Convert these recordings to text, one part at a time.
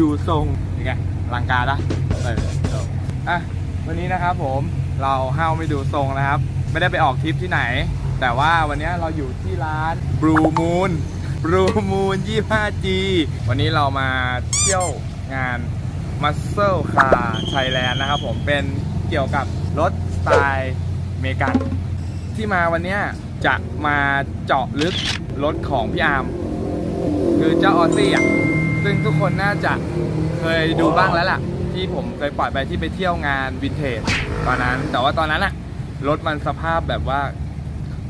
ดูทรงยังไงลังการนะเออจบอะวันนี้นะครับผมเราเฮ้าไม่ดูทรงนะครับ ไม่ได้ไปออกทริปที่ไหน แต่ว่าวันนี้เราอยู่ที่ร้าน Blue Moon Blue Moon 25G วันนี้เรามาเที่ยวงาน Muscle Car Thailand นะครับผมเป็นเกี่ยวกับรถสไตล์เมกัน ที่มาวันนี้จะมาเจาะลึกรถของพี่อาร์มคือเจ้าออตี้อะ ซึ่งทุกคนน่าจะเคยดูบ้างแล้วล่ะ ที่ผมเคยปล่อยไปที่ไปเที่ยวงานวินเทจตอนนั้น แต่ว่าตอนนั้นอะรถมันสภาพแบบว่า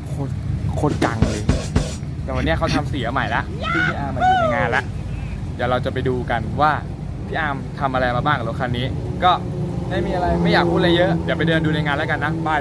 โคตรโคตรกังเลย แต่วันนี้เขาทำเสียใหม่ละซึ่งพี่อาร์มมาอยู่ในงานละเดี๋ยวเราจะไปดูกันว่าพี่อาร์มทำอะไรมาบ้างกับรถคันนี้ ก็ไม่มีอะไรไม่อยากพูดอะไรเยอะเดี๋ยวไปเดินดูในงานแล้วกันนะบาย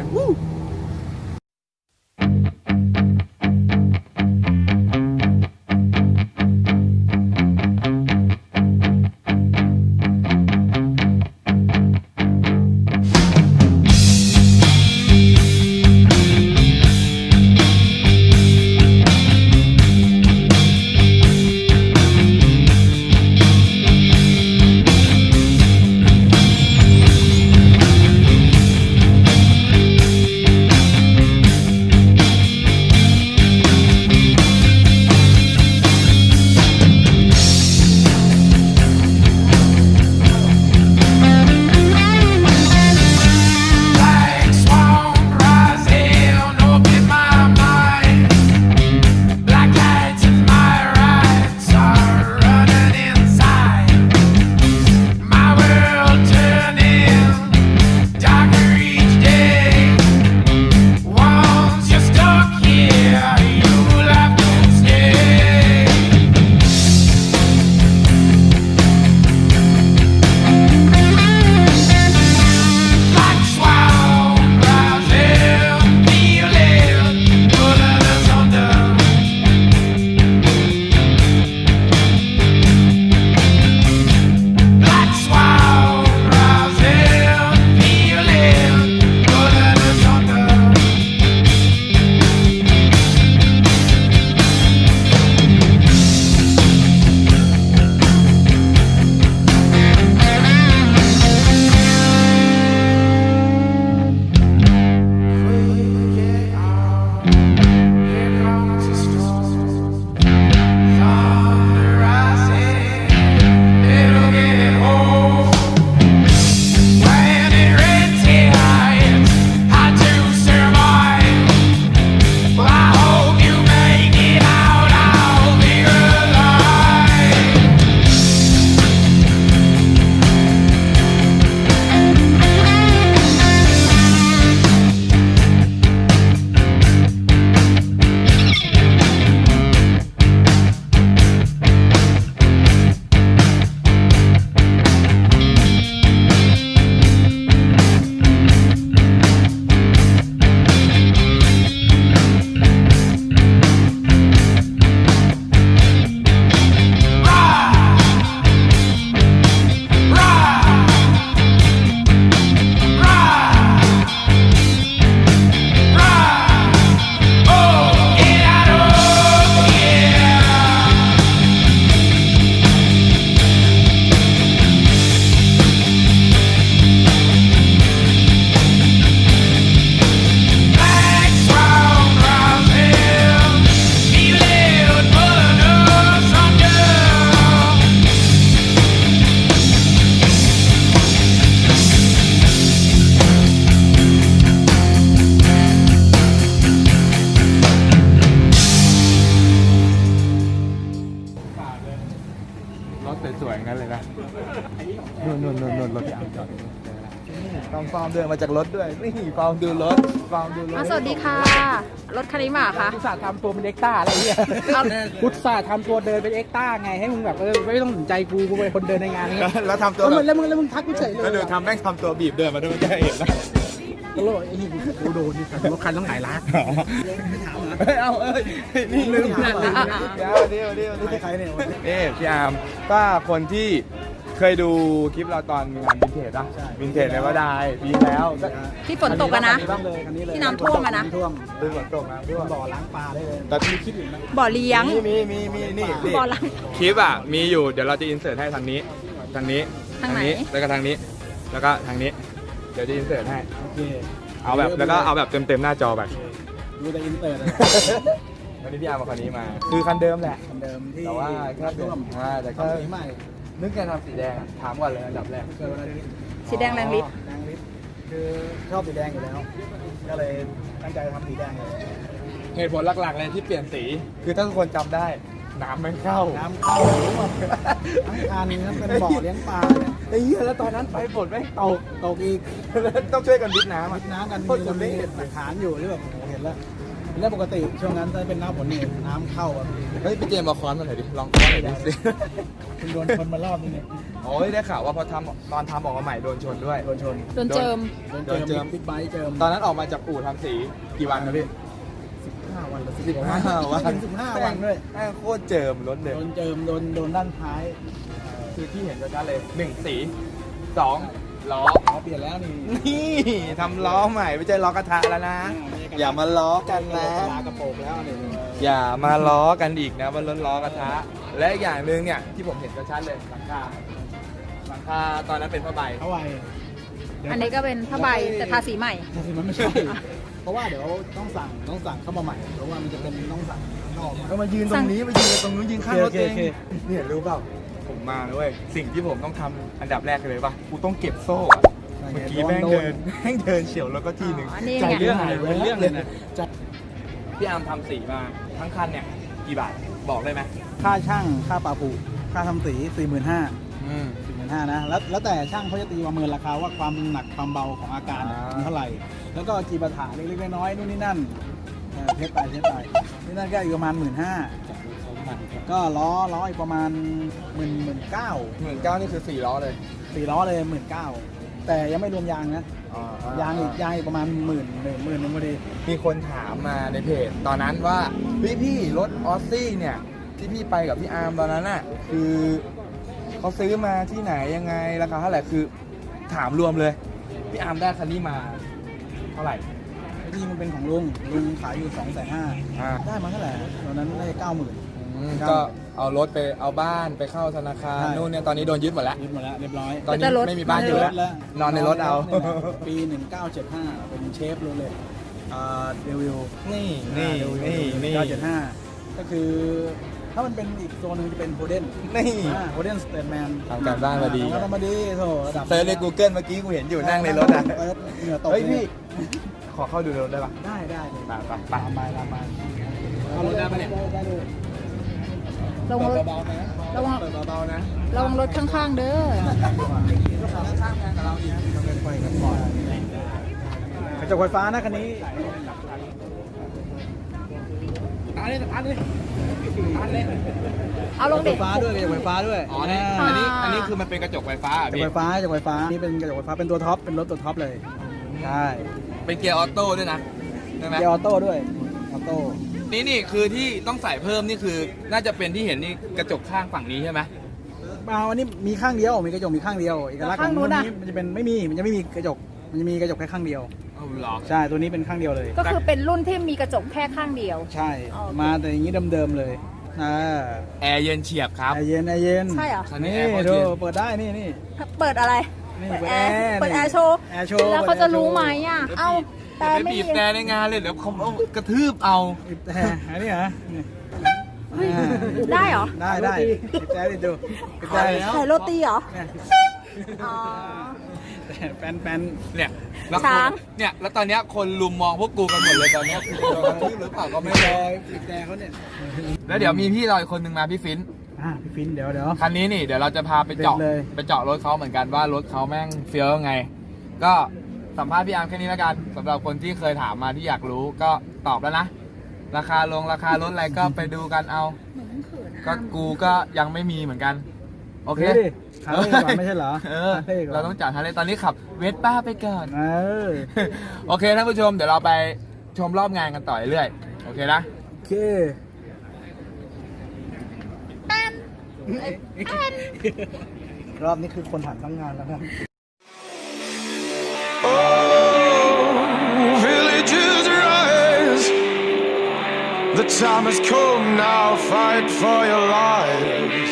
นั้นเลยนะนู่นนู่นนู่นนู่นรถพี่อาร์มจอดอยู่ต้องฟอร์มเดินมาจากรถด้วยนี่ฟอร์มดูรถฟอร์มดูรถอะสวัสดีค่ะ รถคันนี้มาเหรอคะอุตส่าห์ทำตัวเป็นเอ็กต้าอะไรเงี้ยเอาอุตส่าห์ทำตัวเดินเป็นเอ็กต้าไงให้มึงแบบเออไม่ต้องสนใจกูกูเป็นคนเดินในงานนี้แล้วทำตัวแล้วแบมึบงแล้วมึงแล้วมึงทักกูเฉยเลยแล้วดูทำแม่งทำตัวบีบเดินมาด้วยมันจะเห็นแล้ว ตลกไอ้นี่กูโดนนี่สัตว์รถคันต้องหลายล้านเฮ้ยเอาเอ้ยนี่ลืมถามเดี๋ยวเดี๋ยวเดี๋ยวเดี๋ยวใครเนี่ยนี่พี่อาร์มก็คนที่เคยดูคลิปเราตอนงานวินเทจป่ะใช่วินเทจเลยว่าได้ปีแล้วที่ฝนตกอะนะที่น้ำท่วมอะนะำท่วมดูฝนตกน้ำท่วมบ่อล้างปลาได้เลยแต่ที่คิดอยู่นะบ่อเลี้ยงมีมีมีนี่บ่อล้างคลิปอะมีอยู่เดี๋ยวเราจะอินเสิร์ตให้ทางนี้ ทางนี้ทางไหนแล้วก็ทางนี้ แล้วก็ทางนี้ เดี๋ยวจะอินเสิร์ตให้ โอเคเอาแบบแล้วก็เอาแบบเต็มเต็มๆหน้าจอแบบ ดูแต่อินเตอร์เลยวันนี้พี่อาร์มเอาคันนี้มา คือคันเดิมแหละคันเดิมที่แต่ว่าแค่เปลี่ยนท่วมอ่าแต่แค่ทำสีใหม่นึกจะทำสีแดงอะถามก่อนเลยอันดับแรก เกิดวันอาทิตย์สีแดงแรงฤทธิ์แรงฤทธิ์คือชอบสีแดงอยู่แล้ว ก็เลยตั้งใจทำสีแดงเลยเหตุผลหลักๆเลยที่เปลี่ยนสี คือถ้าทุกคนจำได้ น้ำมันเข้า น้ำเข้าท่วมทั้งคันนั้นเป็นบ่อเลี้ยงปลาเนี่ยไอ้เหี้ยแล้วตอนนั้นไปฝนไม่ตกตกอีก ต้องช่วยกันวิทน้ำมิอะดน้ำกันโคตรจะจะไม่มีเห็นหลักฐานอยู่ที่แบบโอ้โหเห็นแล้วเรื่องปกติช่วงนั้นถ้าเป็นหน้าฝนนี่น้ำเข้าแบบเฮ้ยพี่เจมส์มาค้อนมาหน่อยดิ ลองค้อนหน่อยดิสิคุณโดนชนมารอบนึงเนี่ยโอ้ยได้ข่าวว่าพอทำตอนทำออกมาใหม่โดนชนด้วย โดนชนโดนเจิม โดนเจิมโดนเจิมบิ๊กไบค์เจิมตอนนั้นออกมาจากอู่ทำสีกี่วันนะพี่ ห้าวันหรือสิบห้าวันสิบห้าวันด้วยแม่งโคตรเจิมรถเลย โดนเจิมโดนโดนด้านท้าย คือที่เห็นชัดๆเลยหนึ่งสีสองล้อล้อเปลี่ยนแล้วนี่นี่ทำล้อใหม่ไม่ใช่ล้อกระทะแล้วนะ อย่ามาล้อกันนะลากระโปรงแล้วนี่อย่ามาล้อกันอีกนะว่ารถล้อกระทะ และอีกอย่างหนึ่งเนี่ยที่ผมเห็นชัดๆเลยหลังคาหลังคาตอนนั้นเป็นผ้าใบเอาไว้อันนี้ก็เป็นผ้าใบแต่ทาสีใหม่มันไม่ใช่เพราะว่าเดี๋ยวต้องสั่งต้องสั่งเข้ามาใหม่เพราะว่ามันจะเป็นต้องสั่งข้างนอกมาก็มายืนตรงนี้มายืนตรงนู้นยืนข้างรถเองโอเคโอเคเนี่ยรู้เปล่า ผมมานะเว้ยสิ่งที่ผมต้องทำอันดับแรกเลยป่ะกูต้องเก็บโซ่อะเมื่อกี้แม่งเดินแม่งเดินเฉียวแล้วก็ทีหนึ่งอ๋อนี่ใจไงเรื่องหายเป็นเรื่องเลยนะ พี่อาร์มทำสีมาทั้งคันเนี่ยกี่บาทบอกได้ไหมค่าช่างค่าปลาผูค่าทำสีสี่หมื่นห้าอืม สี่หมื่นห้านะแล้วแล้วแต่ช่างเขาจะตีประเมินราคาว่าความหนักความเบาของอาการเนี่ยอ่า มันเท่าไหร่ แล้วก็จีบถาเล็กๆน้อยๆนู่นนี่นั่นเออเทสไปเทสไปนี่นั่นก็อีกประมาณหมื่นห้า ก็ล้อล้ออีกประมาณหมื่นหมื่นเก้าหมื่นเก้านี่คือสี่ล้อเลยสี่ล้อเลยหมื่นเก้าแต่ยังไม่รวมยางนะยางอีกยางอีกประมาณหมื่นหมื่นหมื่นนึงพอดีมีคนถามมาในเพจ ตอนนั้นว่าพี่พี่รถออสซี่เนี่ยที่พี่ไปกับพี่อาร์มตอนนั้นน่ะคือเขาซื้อมาที่ไหนยังไงราคาเท่าไหร่คือถามรวมเลย พี่อาร์มได้คันนี้มาเท่าไหร่จริงๆมันเป็นของลุงลุงขายอยู่สองแสนห้าอ่าได้มาเท่าไหร่ตอนนั้นได้เก้าหมื่นอื มครับก็เอารถไปเอาบ้านไปเข้าธนาคารใช่ นู่นเนี่ยตอนนี้โดนยึดหมดแล้ว ยึดหมดแล้วเรียบร้อยตอนนี้แต่รถ ไม่มีบ้านอยู่แล้ว นอนในรถเอานี่แหละปี 1975 เป็นเชฟโรเลตอ่าเดวิลนี่นี่นี่นี่1975 ก็คือถ้ามันเป็นอีกโซนหนึงจะเป็นโฮเดนนี่โฮเดนสเตนแมนทำการบ้านมาดี ทำการบ้านมาดีโถระดับเซิร์ชใน Google เมื่อกี้กูเห็นอยู่นั่งในรถอะ เปิดเหงื่อตกเฮ้ยพี่ลขอเข้าดูในรถได้ปะได้ได้เลย ไปไปไป ตามไปตามไปเอารถได้ปะเนี่ย ได้เลย ระวังรถเบาๆนะระวังเปิดเบาๆนะระวังรถข้างๆ เด้อข้างกันกับเราอีกทำเป็นไฟกันก่อนกระจกไฟฟ้านะคันนี้ตาเลยตาเลยตาเลยเอาลงไฟดิฟ้าด้วยกระจกไฟฟ้าด้วยอ๋อนี่อ่าอันนี้อันนี้คือมันเป็นกระจกไฟฟ้ากระจกพี่ไฟฟ้ากระจกไฟฟ้านี่เป็นกระจกไฟฟ้าเป็นตัวท็อปเป็นรถตัวท็อปเลยใช่เป็นเกียร์ออโต้ด้วยนะใช่ไหมเกียร์ออโต้ด้วยออโต้ นี่นี่คือที่ต้องใส่เพิ่มนี่คือ น่าจะเป็นที่เห็นนี่กระจกข้างฝั่งนี้ใช่ไหมมาวันนี้มีข้างเดียวมีกระจกมีข้างเดียวเอกลักษณ์ของรุ่นนี้มันจะเป็นไม่มีมันจะไม่มีกระจกมันจะมีกระจกแค่ข้างเดียว เอาเหรอ ใช่ตัวนี้เป็นข้างเดียวเลย ก็คือเป็นรุ่นที่มีกระจกแค่ข้างเดียว ใช่อ๋อโอเคมาแต่อย่างนี้เดิมๆเลยอ่าแอร์เย็นเฉียบครับ ไอเย็นไอเย็นใช่เหรอ คันนี้นี่แอร์โคตรดูเย็น เปิดได้นี่นี่ เปิดอะไร นี่เปิดเปิดแอแอร์ร์เปิดแอร์โชว์ แอร์โชว์แล้วเขาจะรู้ไหมอะ เอ้า แต่แต่ไม่ไม่บีมีบแต่ในงานเลยเดี๋ยวเขาเอากระทืบเอาปิดแต่อันนี้เหรอนี่เฮ้ยอ่าได้เหรอ ได้ได้ปิดแต่ดิดูปิดแต่แล้วใส่โรตีเหรอเนี่ยอ๋อแปนแปนเนี่ยแล้วคนช้างเนี่ย แล้วตอนเนี้ยคนลุมมองพวกกูกันหมดเลยตอนเนี้ยคือโดนกระทืบหรือเปล่าก็ไม่ไม่รรู้อปิดแต่เขาเนี่ย แล้วเดี๋ยวมีพี่เราอีกคนนึงมาพี่ฟินอ่าพี่ฟินเดี๋ยวเดี๋ยวคันนี้นี่เดี๋ยวเราจะพาไปเจาะเด็ดเลยไปเจาะรถเขาเหมือนกันว่ารถเขาแม่งเฟี้ยวยังไง ก็ สัมภาษณ์พี่อาร์มแค่นี้แล้วกันสำหรับคนที่เคยถามมาที่อยากรู้ก็ตอบแล้วนะ ราคาลงราคารถอะไรก็ไปดูกันเอาก็กูก็ยังไม่มีเหมือนกัน โอเคฮ้ยฮาร์เลย์ก่อนไม่ใช่เหรอเออฮาร์ลย์ก่นเราต้องจัดฮาร์เลย์ตอนนี้ขับเวสป้าไปก่อน เออ โอเคท่านผู้ชมเดี๋ยวเราไปชมรอบงานกันต่อเรื่อยๆโอเคนะ โอเคแป้นอีกรอบนี่คือคนหันทั้งงานแล้วนะ The time has come now. Fight for your lives.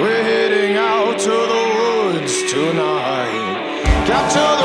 We're heading out to the woods tonight. Capture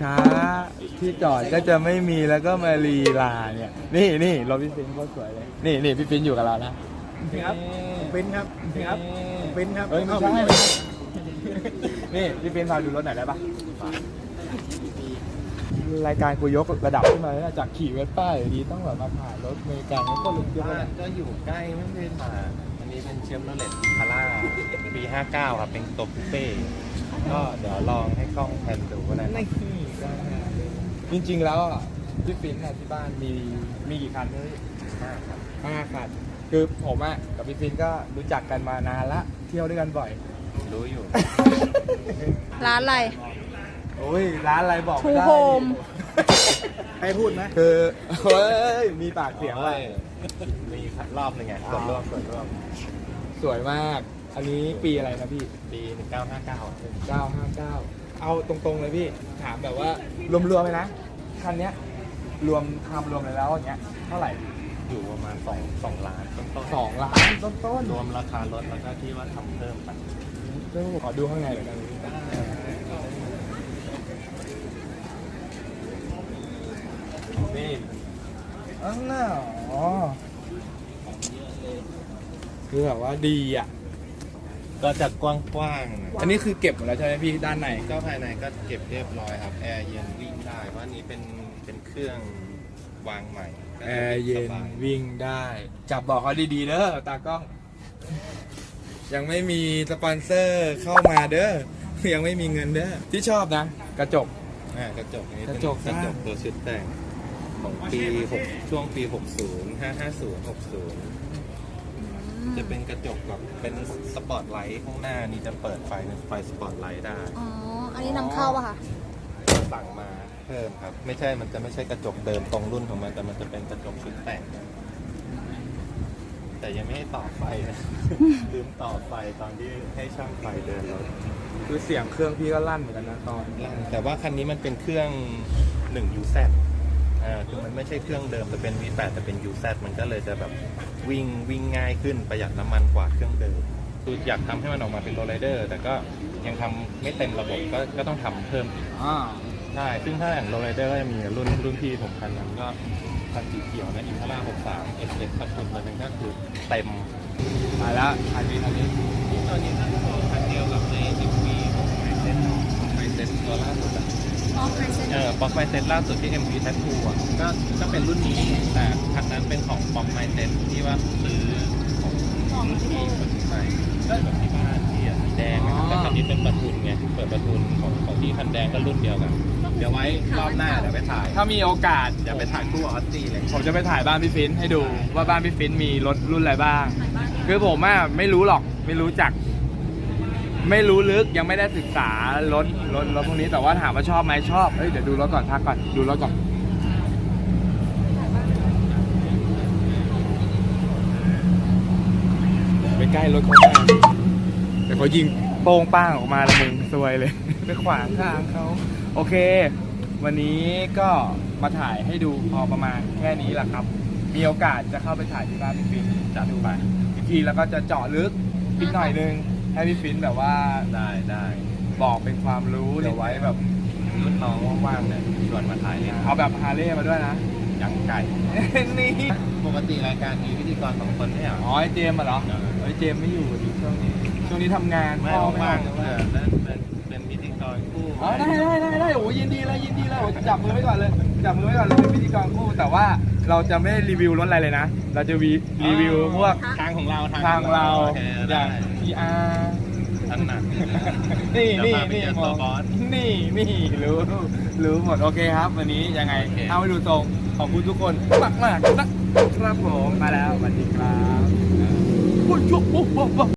ช้าที่จอดก็จะไม่มีแล้วก็มาลีลาเนี่ย นี่นี่รถพี่ฟินก็สวยเลย นี่นี่พี่ฟินอยู่กับเรานะ ครับเป็นครับครับเป็นครับเอ้ยไม่ใช่นี่พี่ฟินพาดูรถหน่อยได้ปะรายการกูยกระดับขึ้นมาแล้วนะจากขี่เวสป้าอยู่ดีต้องแบบมาผ่านรถอเมริกันแล้วก็ลุกเยอะบ้าเลยนก็อยู่ใกล้ไม่เป็นผ่านอันนี้เป็นเชฟโรเลตคาร่าปี59ครับเป็นตัวคูเป้ ก็เดี๋ยวลองให้กล้องแพนดูนะนี่จริงๆ แล้วอะพี่ฟินน่ะที่บ้านมีมีกี่คันเนี่ยมากครับห้าคันคือผมอะกับพี่ฟินก็รู้จักกันมานานละเที่ยวด้วยกันบ่อย รู้อยู่ ร้านอะไร โอ้ยร้านอะไรบอกทูไม่ได้โฮมให้พูดไหมคือเฮ้ยมีปากเสียงว่ามีรอบหนึงไงส่วนร่วมส่วนร่วมสวยมาก อันนี้ปีอะไรนะพี่ ปี 1959 959 เอาตรงๆเลยพี่ ถามแบบว่ารวมๆเลยนะ คันเนี้ยรวมทำรวมเลยแล้วอย่างเงี้ย เท่าไหร่ อยู่ประมาณ2 2ล้านต้นๆสองล้านต้นรวมราคารถแล้วก็ที่ว่าทำเพิ่มไปๆเดี๋ยวผมขอดูข้างในหน่อยกันนี่อันน่ะอ๋อคือแบบว่าดีอะ ก็จะกว้างๆนะอันนี้คือเก็บหมดแล้วใช่ไหมพี่ด้านใน ก็ภายในก็เก็บเรียบร้อยครับ แอร์เย็นวิ่งได้เพราะอันนี้เป็นเป็นเครื่องวางใหม่ก็แอจะร์เย็นสบาวิ่งได้ จับบอกเขาดีๆเด้อตากล้อง ยังไม่มีสปอนเซอร์เข้ามาเด้อยังไม่มีเงินเด้อที่ชอบนะ กระจก อ่ากระจกนี้กระจกเป็นกระจกตัวชุดแต่งของปี6ช่วงปี 60 550 60 จะเป็นกระจกแบบเป็นสปอตไลท์ข้างหน้านี่จะเปิดไฟเป็นไฟสปอตไลท์ได้อ๋อ อันนี้นำเข้าป่ะคะสั่งมาเพิ่มครับ ไม่ใช่มันจะไม่ใช่กระจกเดิมตรงรุ่นของมันแต่มันจะเป็นกระจกชุดแต่ง แต่ยังไม่ให้ต่อไฟนะ ลืมต่อไฟตอนที่ให้ช่างไฟเดินรถคือเสียงเครื่องพี่ก็ลั่นเหมือนกันนะตอนลั่นแต่ว่าคันนี้มันเป็นเครื่อง1 UZ อ่าคือมันไม่ใช่เครื่องเดิมแต่เป็น V8 แต่เป็น UZ มันก็เลยจะแบบวิ่งวิ่งง่ายขึ้นประหยัดน้ำมันกว่าเครื่องเดิมคืออยากทำให้มันออกมาเป็นโรลไรเดอร์ แต่ก็ยังทำไม่เต็มระบบก็ก็ต้องทำเพิ่มอีกอ่าใช่ซึ่งถ้าอย่างโรลไรเดอร์ก็จะมีรุ่นรุ่นพี่ผมคันนั้นก็คันสีเขียวนะอินทรา63 S S คันทุนตัวนึงก็คือเต็ม มาแล้วอันนี้อันนี้ตัวนี้ก็คือคันเดียวกับใน10ปีของไมเซ็ตของไมเซ็ตตัวล่าสุดอะอ ป๊อกไฮเซนเออป๊อกไมเซ็ตล่าสุดที่ MV Tattoo อะก็ก็เป็นรุ่นนี้แต่คันนั้นเป็นของป๊อกไมเซ็ตที่ว่าซื้อของรุ่นที่ใช่ก็แบบที่บ้านที่อะสีแดงอะแต่คันนี้เป็นประทุนไงเปิดประทุนของของที่คันแดงก็รุ่นเดียวกัน เดี๋ยวไว้รอบหน้าเดี๋ยวไปถ่ายถ้ามีโอกาสเดี๋ยวไปถ่ายคู่ออสซี่เลยผมจะไปถ่ายบ้านพี่ฟินให้ดูว่าบ้านพี่ฟินมีรถรุ่นอะไรบ้าง คือผมอะไม่รู้หรอกไม่รู้จัก ไม่รู้ลึกยังไม่ได้ศึกษารถรถรถพวกนี้แต่ว่าถามว่าชอบไหมชอบเอ้ยเดี๋ยวดูรถก่อนพักก่อนดูรถก่อนไปใกล้รถเขามากแต่เขายิงโป้งป้างออกมาแล้วมึงซวยเลย ไปขวางทางเขาโอเค วันนี้ก็มาถ่ายให้ดูพอประมาณแค่นี้แหละครับ มีโอกาสจะเข้าไปถ่ายที่บ้านพี่ฟินจัดดูไปอีกทีแล้วก็จะเจาะลึกอีกหน่อยนึง ให้พี่ฟินแบบว่าได้ได้บอกเป็นความรู้เดี๋ยวไว้แบบรุ่นน้องว่างๆเนี่ยชวนมาถ่ายเล่นเอาแบบฮาร์เลย์มาด้วยนะยังไก่นี่ปกติรายการมีพิธีกรสองคนไม่เหรออ๋อไอเจมส์อะเหรอไอเจมส์ไม่อยู่ดิช่วงนี้ช่วงนี้ทำงานไม่พ่อไม่ว่างออกๆเออนั่นเป็นเป็นพิธีกรคู่อ๋อได้ได้ได้ได้โอ้ยินดีเลยยินดีเลยโอ้จับมือไว้ก่อนเลยจับมือไว้ก่อนเลยเป็นพิธีกรคู่แต่ว่าเราจะไม่รีวิวรถอะไรเลยนะ เราจะวีรีวิวพวกทางของเราทางเราโอเคอได้ย่าง PR ถนัดนี่เดี๋ยวนี่พาไปนี่เจอตัวบอสนี่นี่รู้รู้หมดโอเคครับ วันนี้ยังไงโอเคเอาไปดูตรงขอบคุณทุกคนมากมากๆนะครับผมมาแล้วสวัสดีครับ